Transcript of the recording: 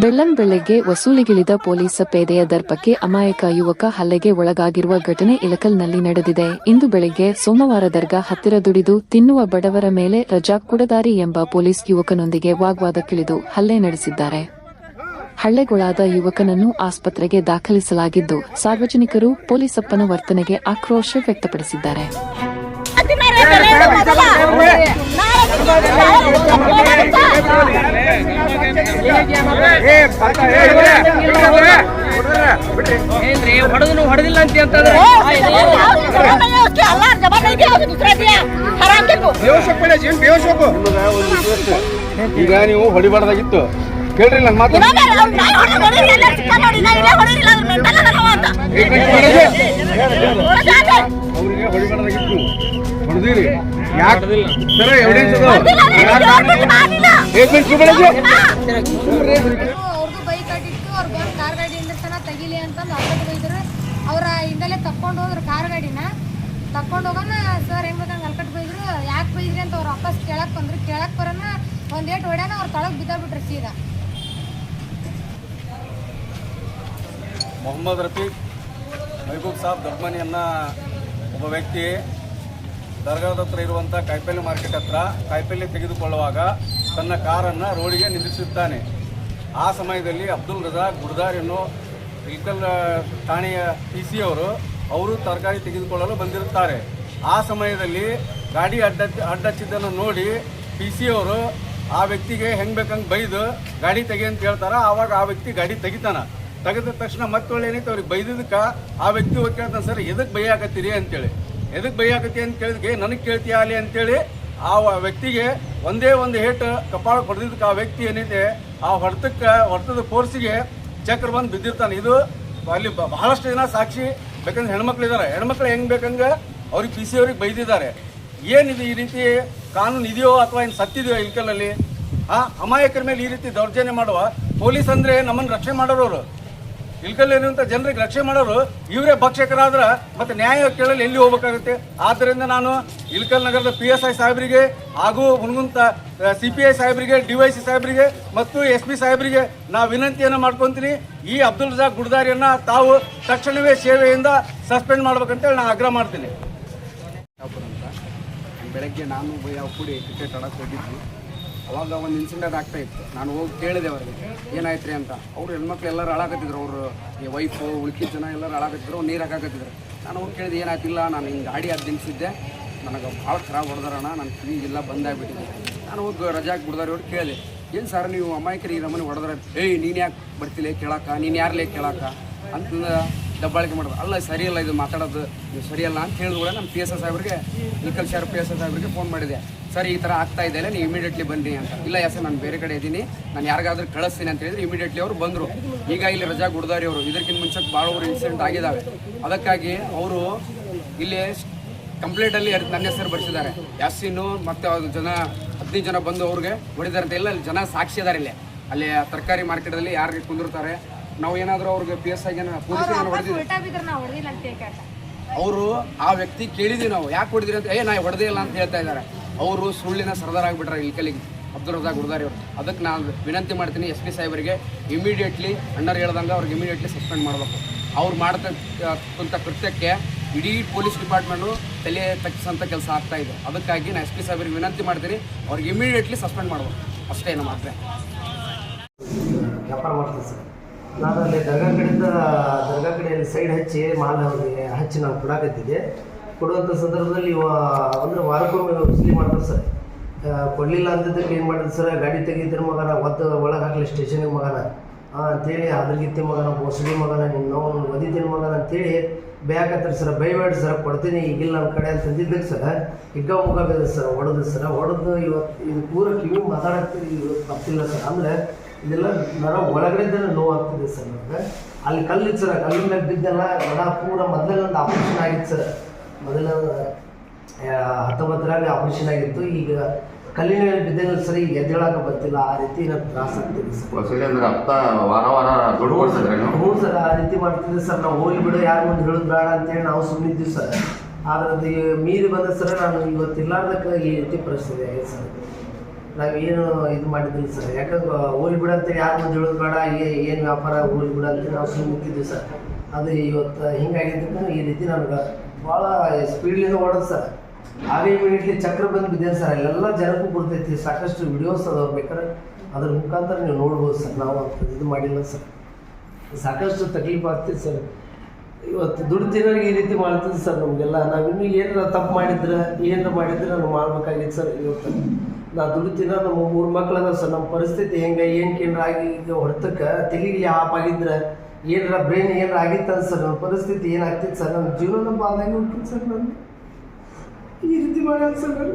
ಬೆಳ್ಳಂ ಬೆಳಗ್ಗೆ ವಸೂಲಿಗಿಳಿದ ಪೊಲೀಸ ಪೇದೆಯ ದರ್ಪಕ್ಕೆ ಅಮಾಯಕ ಯುವಕ ಹಲ್ಲೆಗೆ ಒಳಗಾಗಿರುವ ಘಟನೆ ಇಳಕಲ್ನಲ್ಲಿ ನಡೆದಿದೆ. ಇಂದು ಬೆಳಗ್ಗೆ ಸೋಮವಾರ ದರ್ಗಾ ಹತ್ತಿರ ದುಡಿದು ತಿನ್ನುವ ಬಡವರ ಮೇಲೆ ರಜಾ ಕುಡದಾರಿ ಎಂಬ ಪೊಲೀಸ್ ಯುವಕನೊಂದಿಗೆ ವಾಗ್ವಾದಕ್ಕಿಳಿದು ಹಲ್ಲೆ ನಡೆಸಿದ್ದಾರೆ. ಹಳ್ಳೆಗೊಳಾದ ಯುವಕನನ್ನು ಆಸ್ಪತ್ರೆಗೆ ದಾಖಲಿಸಲಾಗಿದ್ದು, ಸಾರ್ವಜನಿಕರು ಪೊಲೀಸಪ್ಪನ ವರ್ತನೆಗೆ ಆಕ್ರೋಶ ವ್ಯಕ್ತಪಡಿಸಿದ್ದಾರೆ. ಏನ್ರಿ ಹೊಡೆದು ಹೊಡೆದಿಲ್ಲ ಅಂತ ಅಂತಂದ್ರೆ? ಈಗ ನೀವು ಹೊಡಿಬಾರ್ದಾಗಿತ್ತು. ಕೇಳ್ರಿ ನನ್ನ ಮಾತು. ಅವ್ರಿಗೆ ಹೊಡಿಬಾರ್ದಾಗಿತ್ತು. ಹೊಡೆದಿರಿ ಯಾಕೆ? ಸರ ಎವಿಡೆನ್ಸ್ ಅವ್ರದ್ದು ಬೈಕ್ ಅಡ್ಡಿತ್ತು ಅವ್ರು ಬಂದು ಕಾರ್ ಗಾಡಿ ತೆಗಿಲಿ ಅಂತಂದು ಅವ್ರಿಗೆ ಬೈದ್ರು ಅವ್ರ ಹಿಂದಲೇ ತಕ್ಕೊಂಡು ಹೋದ್ರು ಕಾರ್ ಗಾಡಿನ. ತಕ್ಕೊಂಡು ಹೋಗೋಣ ಸರ್ ಹೆಂಗ್ ಬೇಕಂಗೆ ಅಲ್ಕಟ್ ಬೈದ್ರು. ಯಾಕೆ ಬೈದ್ರಿ ಅಂತ ಅವ್ರು ವಾಪಸ್ ಕೇಳಕ್ ಬಂದ್ರು. ಕೇಳಕ್ ಬರೋಣ ಒಂದ್ ಏಟ್ ಹೊಡ್ಯಾನ ಅವ್ರ ತಳಗ್ ಬಿದ್ದಾಗ್ಬಿಟ್ರೆ ಸೀದಾ. ಮೊಹಮ್ಮದ್ ರಫೀಕ್ ಮೈಬೂಬ್ ಸಾಬ್ ದೊಡ್ಮನಿಯನ್ನ ಒಬ್ಬ ವ್ಯಕ್ತಿ ದರ್ಗಾದ ಹತ್ರ ಇರುವಂಥ ಕಾಯಿಪಲ್ಲೆ ಮಾರ್ಕೆಟ್ ಹತ್ರ ಕಾಯಿಪಲ್ಲೆ ತೆಗೆದುಕೊಳ್ಳುವಾಗ ತನ್ನ ಕಾರನ್ನು ರೋಡಿಗೆ ನಿಲ್ಲಿಸುತ್ತಾನೆ ಆ ಸಮಯದಲ್ಲಿ ಅಬ್ದುಲ್ ರಜಾ ಗುಡ್ದಾರ್ ಎನ್ನೋ ಇಲ್ಕಲ್ ಠಾಣೆಯ ಪಿ ಸಿ ಅವರು ಅವರು ತರಕಾರಿ ತೆಗೆದುಕೊಳ್ಳಲು ಬಂದಿರುತ್ತಾರೆ. ಆ ಸಮಯದಲ್ಲಿ ಗಾಡಿ ಅಡ್ಡ, ಅಡ್ಡಚ್ಚಿದ್ದನ್ನು ನೋಡಿ ಪಿ ಸಿ ಅವರು ಆ ವ್ಯಕ್ತಿಗೆ ಹೆಂಗ್ ಬೇಕಂಗೆ ಬೈದು ಗಾಡಿ ತೆಗೆ ಅಂತ ಹೇಳ್ತಾರ. ಆವಾಗ ಆ ವ್ಯಕ್ತಿ ಗಾಡಿ ತೆಗಿತಾನೆ. ತೆಗೆದ ತಕ್ಷಣ ಮತ್ತೊಳ್ಳೆ ಏನೈತೆ ಅವ್ರಿಗೆ ಬೈದಿದ್ದಕ್ಕೆ ಆ ವ್ಯಕ್ತಿ ಹೋಗಿ ಕೇಳ್ತಾನೆ, ಸರ್ ಎದಕ್ಕೆ ಬೈಯಾಕತ್ತೀರಿ? ಅಂತೇಳಿ. ಎದಕ್ಕೆ ಬೈಯಾಕತ್ತಿ ಅಂತ ಕೇಳಿದಕ್ಕೆ ನನಗೆ ಕೇಳ್ತೀಯ ಅಲ್ಲಿ? ಅಂತೇಳಿ ಆ ವ್ಯಕ್ತಿಗೆ ಒಂದೇ ಒಂದು ಹೇಟ್ ಕಪಾಳ ಹೊಡೆದಿದ್ದಕ್ಕೆ ಆ ವ್ಯಕ್ತಿ ಏನಿದೆ, ಆ ಹೊಡೆತಕ್ಕೆ, ಹೊಡೆತದ ಫೋರ್ಸಿಗೆ ಚಕ್ರ ಬಂದು ಬಿದ್ದಿರ್ತಾನೆ. ಇದು ಅಲ್ಲಿ ಬಹಳಷ್ಟು ಜನ ಸಾಕ್ಷಿ ಬೇಕಂದ್ರೆ ಹೆಣ್ಮಕ್ಳು ಇದ್ದಾರೆ ಹೆಣ್ಮಕ್ಳು ಹೆಂಗ್ ಬೇಕಂಗೆ ಅವ್ರಿಗೆ ಪಿ ಸಿ ಅವ್ರಿಗೆ ಬೈದಿದ್ದಾರೆ. ಏನಿದು ಈ ರೀತಿ ಕಾನೂನು ಇದೆಯೋ ಅಥವಾ ಏನು ಸತ್ತಿದೆಯೋ ಇಲ್ಕಲಲ್ಲಿ ಆ, ಅಮಾಯಕರ ಮೇಲೆ ಈ ರೀತಿ ದೌರ್ಜನ್ಯ ಮಾಡುವ ಪೊಲೀಸ್ ಅಂದ್ರೆ ನಮ್ಮನ್ನು ರಕ್ಷಣೆ ಮಾಡೋರು ಇಲ್ಕಲ್ಲಿರುವಂಥ ಜನರಿಗೆ ರಕ್ಷೆ ಮಾಡೋರು ಇವರೇ ಭಕ್ಷಕರಾದ್ರ ಮತ್ತೆ ನ್ಯಾಯ ಕೇಳಲು ಎಲ್ಲಿ ಹೋಗ್ಬೇಕಾಗುತ್ತೆ? ಆದ್ದರಿಂದ ನಾನು ಇಲ್ಕಲ್ ನಗರದ ಪಿ ಎಸ್ ಐ ಸಾಹೇಬರಿಗೆ ಹಾಗೂ ಮುನ್ಗುಂತ ಸಿ ಪಿ ಐ ಸಾಹೇಬರಿಗೆ ಡಿ ವೈ ಸಿ ಸಾಹೇಬರಿಗೆ ಮತ್ತು ಎಸ್ ಪಿ ಸಾಹೇಬರಿಗೆ ನಾ ವಿನಂತಿಯನ್ನು ಮಾಡ್ಕೊತೀನಿ. ಈ ಅಬ್ದುಲ್ ರಜಾಕ್ ಗುಡ್ದಾರಿಯನ್ನು ತಾವು ತಕ್ಷಣವೇ ಸೇವೆಯಿಂದ ಸಸ್ಪೆಂಡ್ ಮಾಡ್ಬೇಕಂತೇಳಿ ನಾನು ಆಗ್ರಹ ಮಾಡ್ತೀನಿ. ಬೆಳಗ್ಗೆ ನಾನು ಕೂಡಿ ಕ್ರಿಕೆಟ್ ಆಡಕ್ಕೆ ಹೋಗಿದ್ವಿ. ಅವಾಗ ಒಂದು ಇನ್ಸಿಡೆಂಟ್ ಆಗ್ತಾ ಇತ್ತು. ನಾನು ಹೋಗಿ ಕೇಳಿದೆ ಅವ್ರಿಗೆ ಏನಾಯ್ತು ರೀ ಅಂತ? ಅವ್ರು ಹೆಣ್ಮಕ್ಳು ಎಲ್ಲರೂ ಹಾಳಾಕತ್ತಿದ್ರು. ಅವರು ಈ ವೈಫು ಉಳ್ಕಿದ ಜನ ಎಲ್ಲರೂ ಹಾಳಾಕತ್ತಿದ್ರು ನೀರು ಹಾಕಾಕತ್ತಿದ್ರು. ನಾನು ಹೋಗಿ ಕೇಳಿದೆ, ಏನಾಯ್ತಿಲ್ಲ, ನಾನು ಹಿಂಗೆ ಗಾಡಿ ಅದು ನಿಲ್ಸಿದ್ದೆ. ನನಗೆ ಭಾಳ ಖರಾಬ್ ಹೊಡೆದಾರಣ ನನ್ನ ಕಿವಿಗೆಲ್ಲ ಬಂದಾಗ್ಬಿಟ್ಟಿದೆ ನಾನು ಹೋಗಿ ರಜಾಕ್ ಬಿಡ್ದಾರೆ ಅವ್ರು ಕೇಳಿದೆ. ಏನು ಸರ್ ನೀವು ಅಮಾಯಕರಿಗೆ ನಮ್ಮನೆ ಹೊಡೆದ್ರೆ? ಏಯ್, ನೀನು ಯಾಕೆ ಬರ್ತಿಲ್ಲ ಕೇಳಾಕ, ನೀನು ಯಾರಲೇ ಕೇಳಾಕ? ಅಂತಂದು ದಬ್ಬಾಳಿಕೆ ಮಾಡೋದು. ಅಲ್ಲ, ಸರಿಯಲ್ಲ ಇದು ಮಾತಾಡೋದು. ನೀವು ಸರಿಯಲ್ಲ ಅಂತ ಹೇಳಿದ ಕೂಡ ನಮ್ಮ ಪಿ ಎಸ್ ಎಸ್ ಸಾಹೇಬ್ರಿಗೆ ನಿಖಲ್ ಶಾರ್ ಪಿ ಎಸ್ ಎಸ್ ಸಾಹೇಬ್ರಿಗೆ ಫೋನ್ ಮಾಡಿದೆ. ಸರ್, ಈ ಥರ ಆಗ್ತಾ ಇದೆ ನೀವು ಇಮಿಡಿಯೇಟ್ಲಿ ಬನ್ನಿ ಅಂತ. ಇಲ್ಲ ಎಸ್ ನಾನು ಬೇರೆ ಕಡೆ ಇದ್ದೀನಿ. ನಾನು ಯಾರಿಗಾದ್ರೂ ಕಳಿಸ್ತೀನಿ ಅಂತ ಹೇಳಿದ್ರೆ ಇಮಿಡಿಯೇಟ್ಲಿ ಅವರು ಬಂದರು. ಈಗ ಇಲ್ಲಿ ರಜಾ ಗುಡ್ದಾರಿ ಅವರು, ಇದಕ್ಕಿಂತ ಮುಂಚೆ ಭಾಳ ಅವರು ಇನ್ಸಿಡೆಂಟ್ ಆಗಿದ್ದಾವೆ ಅದಕ್ಕಾಗಿ ಅವರು ಇಲ್ಲಿ ಕಂಪ್ಲೇಂಟಲ್ಲಿ ನನ್ನ ಹೆಸರು ಬರ್ಸಿದ್ದಾರೆ. ಯಾಸಿನು ಮತ್ತು ಅವ್ರ ಜನ, ಹದಿನೈದು ಜನ ಬಂದು ಅವ್ರಿಗೆ ಹೊಡಿದಾರೆ ಅಂತ ಎಲ್ಲ ಅಲ್ಲಿ ಜನ ಸಾಕ್ಷಿ ಇದಾರೆ ಇಲ್ಲಿ. ಅಲ್ಲಿ ತರಕಾರಿ ಮಾರ್ಕೆಟಲ್ಲಿ ಯಾರಿಗೆ ಕುಂದಿರ್ತಾರೆ ನಾವು ಏನಾದರೂ ಅವ್ರಿಗೆ ಪಿ ಎಸ್ ಕೇಳ್ಕ ಅವರು ಆ ವ್ಯಕ್ತಿ ಕೇಳಿದ್ವಿ ನಾವು. ಯಾಕೆ ಹೊಡೆದಿರಿ ಅಂತ ಏ ನಾ ಹೊಡೆದೇ ಇಲ್ಲ ಅಂತ ಹೇಳ್ತಾ ಇದ್ದಾರೆ. ಅವರು ಸುಳ್ಳಿನ ಸರ್ದಾರ್ ಆಗಿಬಿಟ್ರೆ ಇಲ್ಕಲಿಗೆ ಅಬ್ದುಲ್ ರಜಾಕ್ ಗುರ್ದಾರಿ ಅವರು. ಅದಕ್ಕೆ ನಾನು ವಿನಂತಿ ಮಾಡ್ತೀನಿ ಎಸ್ ಪಿ ಸಾಹೇಬರಿಗೆ ಇಮಿಡಿಯೇಟ್ಲಿ ಅಂಡರ್ ಹೇಳ್ದಂಗೆ ಅವ್ರಿಗೆ ಇಮಿಡಿಯೇಟ್ಲಿ ಸಸ್ಪೆಂಡ್ ಮಾಡಬೇಕು. ಅವ್ರು ಮಾಡ್ತಕ್ಕಂಥ ಕೃತ್ಯಕ್ಕೆ ಇಡೀ ಪೊಲೀಸ್ ಡಿಪಾರ್ಟ್ಮೆಂಟು ತಲೆ ತಗ್ಸೋಂಥ ಕೆಲಸ ಆಗ್ತಾ ಇದೆ. ಅದಕ್ಕಾಗಿ ನಾನು ಎಸ್ ಪಿ ಸಾಹೇಬರಿಗೆ ವಿನಂತಿ ಮಾಡ್ತೀನಿ. ಅವ್ರಿಗೆ ಇಮಿಡಿಯೇಟ್ಲಿ ಸಸ್ಪೆಂಡ್ ಮಾಡಬೇಕು. ಅಷ್ಟೇ ನಮ್ಮ ಮಾತ್ರ ವ್ಯಾಪಾರ ಮಾಡ್ತೀನಿ ಸರ್. ನಾನು ದರ್ಗಾ ಕಡೆಯಿಂದ ದರ್ಗಾ ಕಡೆಯಲ್ಲಿ ಸೈಡ್ ಹಚ್ಚಿ ಮಾಲ್ ಅವ್ರಿಗೆ ಹಚ್ಚಿ ನಾವು ಕೊಡಾಕತ್ತಿದ್ದೆ ಕೊಡುವಂಥ ಸಂದರ್ಭದಲ್ಲಿ ಇವ ಅಂದ್ರೆ ವಾರಕ್ಕೊಮ್ಮೆ ವಸೂಲಿ ಮಾಡ್ತಾರೆ ಸರ್. ಕೊಡಲಿಲ್ಲ ಅಂತಿದ್ದಕ್ಕೆ ಏನು ಮಾಡಿದ್ರು ಸರ್? ಗಾಡಿ ತೆಗಿದ್ರ ಮಗನ, ಒದ್ದು ಒಳಗೆ ಹಾಕಲಿ ಸ್ಟೇಷನಿಗೆ ಮಗನ. ಅಂತೇಳಿ ಅದ್ರಗಿತ್ತಿ ಮಗನ ಬೋಸಡಿ ಮಗನ, ನಿನ್ನ ನೋವು ಒದಿದ್ದೀನಿ ಮಗನ ಅಂತೇಳಿ ಬೇಕತ್ತಾರೆ ಸರ್. ಬೈಬೇಡ ಸರ್, ಕೊಡ್ತೀನಿ, ಈಗಿಲ್ಲ ನಮ್ಮ ಕಡೆ ಅಂತ ಅಂದಿದ್ದಕ್ಕೆ ಸರ್. ಹಿಗ್ಗ ಬೇಕು ಸರ್, ಹೊಡೆದು ಸರ್. ಹೊಡೆದು ಇವತ್ತು ಇದು ಪೂರ ಕಿವಿ ಮಾತಾಡಕ್ಕೆ ಇವತ್ತು ತಪ್ಪಿಲ್ಲ ಸರ್. ಅಂದರೆ ಇದೆಲ್ಲ ನರ ಒಳಗಡೆ ನೋವು ಆಗ್ತಿದೆ ಸರ್ ನನಗೆ ಅಲ್ಲಿ ಕಲ್ಲಿತ್ತು ಸರ್ ಕಲ್ಲಿನ ಮೇಲೆ ಬಿದ್ದೆಲ್ಲ ನಡ ಪೂರ ಮೊದಲೇ ಒಂದು ಆಪರೇಷನ್ ಆಗಿತ್ತು ಸರ್. ಮೊದಲ ಹತ್ತೊಂಬತ್ತರಾಗ ಆಪರೇಷನ್ ಆಗಿತ್ತು. ಈಗ ಕಲ್ಲಿನ ಮೇಲೆ ಬಿದ್ದಿಲ್ಲ ಸರಿ ಈಗ ಎದ್ದೇಳಕ್ಕೆ ಬರ್ತಿಲ್ಲ. ಆ ರೀತಿ ನನಗೆ ತ್ರಾಸ ಆಗ್ತಿದೆ ಸರ್. ಅಂದ್ರೆ ವಾರ ವಾರ ದುಡ್ಡು ಹ್ಞೂ ಸರ್ ಆ ರೀತಿ ಮಾಡ್ತಿದ್ದೆ ಸರ್. ನಾವು ಹೋಗಿ ಬಿಡು ಯಾರು ಒಂದು ಹೇಳೋದು ಬೇಡ ಅಂತೇಳಿ ನಾವು ಸುಮ್ಮನಿದ್ದೀವಿ ಸರ್. ಆದ್ರೆ ಅದು ಮೀರಿ ಬಂದ ಸರ್ ನಾನು ಇವತ್ತು ಇಲ್ಲಾರ್ದಕ್ಕೆ ಈ ರೀತಿ ಪರಿಸ್ಥಿತಿ ಆಗಿದೆ ಸರ್. ನಾವೇನು ಇದು ಮಾಡಿದ್ವಿ ಸರ್? ಯಾಕಂದ್ರೆ ಊರಿ ಬಿಡ ಅಂತ ಯಾರು ಮುಂದೆ ಹೇಳೋದು ಬೇಡ ಏನು ವ್ಯಾಪಾರ ಊರಿ ಬಿಡ ಅಂತ ನಾವು ಸುಮ್ಮನೆ ಮುಗಿದ್ವಿ ಸರ್. ಅದು ಇವತ್ತು ಹಿಂಗಾಗಿದ್ದಕ್ಕೆ ಈ ರೀತಿ ನನಗೆ ಭಾಳ ಸ್ಪೀಡ್ಲಿಂದ ಓಡೋದು ಸರ್. ಆಗೇ ಇಮಿಡಿಯೇಟ್ಲಿ ಚಕ್ರ ಬಂದು ಬಿದ್ದೇನೆ ಸರ್. ಅಲ್ಲೆಲ್ಲ ಜನಕ್ಕೂ ಕೊಡ್ತೈತಿ ಸಾಕಷ್ಟು ವಿಡಿಯೋಸ್ ಅದಾವ ಬೇಕಾದ್ರೆ ಅದ್ರ ಮುಖಾಂತರ ನೀವು ನೋಡ್ಬೋದು ಸರ್. ನಾವು ಇದು ಮಾಡಿಲ್ಲ ಸರ್. ಸಾಕಷ್ಟು ತಕ್ಲೀಫ್ ಆಗ್ತೈತಿ ಸರ್. ಇವತ್ತು ದುಡ್ಡು ತಿನ್ನೋರಿಗೆ ಈ ರೀತಿ ಮಾಡ್ತದೆ ಸರ್ ನಮಗೆಲ್ಲ. ನಾವು ಇನ್ನೂ ಏನಾರ ತಪ್ಪು ಮಾಡಿದ್ರೆ, ಏನಾರ ಮಾಡಿದ್ರೆ ನಾವು ಮಾಡ್ಬೇಕಾಗಿತ್ತು ಸರ್ ಇವತ್ತು. ನಾ ದುಡ್ಡು ತಿನ್ನೋ ನಮ್ಮ ಮೂರು ಮಕ್ಳು ಅದಾವ ಸರ್ ನಮ್ಮ ಪರಿಸ್ಥಿತಿ ಹೆಂಗೆ, ಏನು ಕೇಂದ್ರ ಆಗಿ ಈಗ ಹೊಡೆತಕ್ಕೆ ತಲೆಗೆ ಆಪ್ ಆಗಿದ್ರೆ, ಏನರ ಬ್ರೈನ್ ಏನರ ಆಗಿತ್ತು ಸರ್ ನನ್ನ ಪರಿಸ್ಥಿತಿ ಏನಾಗ್ತಿತ್ತು ಸರ್ ನನ್ನ ಜೀವನ ಬಾಧಾಗಿ ಉಂಟು ಸರ್ ನಾನು ಈ ರೀತಿ ಮಾಡ್ಯಾನ ಸರ್ ನಾನು